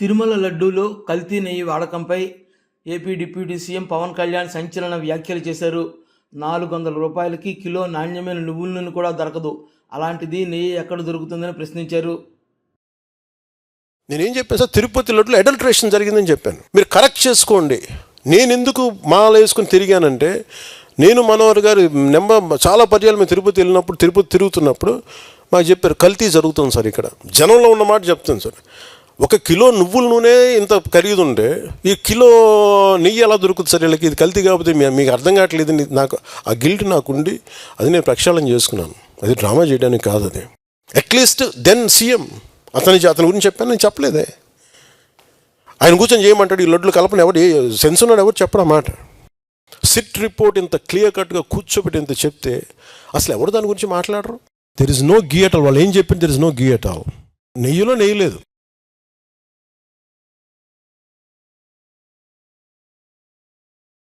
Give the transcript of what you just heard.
తిరుమల లడ్డూలో కల్తీ నెయ్యి వాడకంపై AP deputy CM Pawan Kalyan సంచలన వ్యాఖ్యలు చేశారు. నాలుగు వందల రూపాయలకి కిలో నాణ్యమైన నువ్వుల నూనె కూడా దొరకదు. అలాంటిది నెయ్యి ఎక్కడ దొరుకుతుందని ప్రశ్నించారు. నేనేం చెప్పాను సార్? తిరుపతి లడ్డులో అడల్ట్రేషన్ జరిగిందని చెప్పాను. మీరు కరెక్ట్ చేసుకోండి. నేను ఎందుకు మాల వేసుకుని తిరిగానంటే నేను మనోహర్ గారు నెంబర్ చాలా పర్యాలు మేము తిరుపతి వెళ్ళినప్పుడు తిరుపతి తిరుగుతున్నప్పుడు మాకు చెప్పారు కల్తీ జరుగుతుంది సార్ ఇక్కడ. జనంలో ఉన్న మాట చెప్తాను సార్. ఒక కిలో నువ్వుల నూనె ఇంత ఖరీదు ఉంటే ఈ కిలో నెయ్యి ఎలా దొరుకుతుంది సార్ వీళ్ళకి? ఇది కల్తీ కాకపోతే మీకు అర్థం కావట్లేదు. నాకు ఆ గిల్ట్ నాకుండి అది నేను ప్రక్షాళన చేసుకున్నాను. అది డ్రామా చేయడానికి కాదు అది. అట్లీస్ట్ దెన్ సీఎం అతని అతని గురించి చెప్పాను. నేను చెప్పలేదే. ఆయన కూర్చొని చేయమంటాడు. ఈ లడ్లు కలపని ఎవడు ఏ సెన్స్ ఉన్నాడు ఎవరు చెప్పడం మాట. సిట్ రిపోర్ట్ ఇంత క్లియర్ కట్గా కూర్చోబెట్టి ఇంత చెప్తే అసలు ఎవరు దాని గురించి మాట్లాడరు? There is no ghee at all వాళ్ళు ఏం చెప్పింది? There is no ghee at all నెయ్యిలో నెయ్యి లేదు.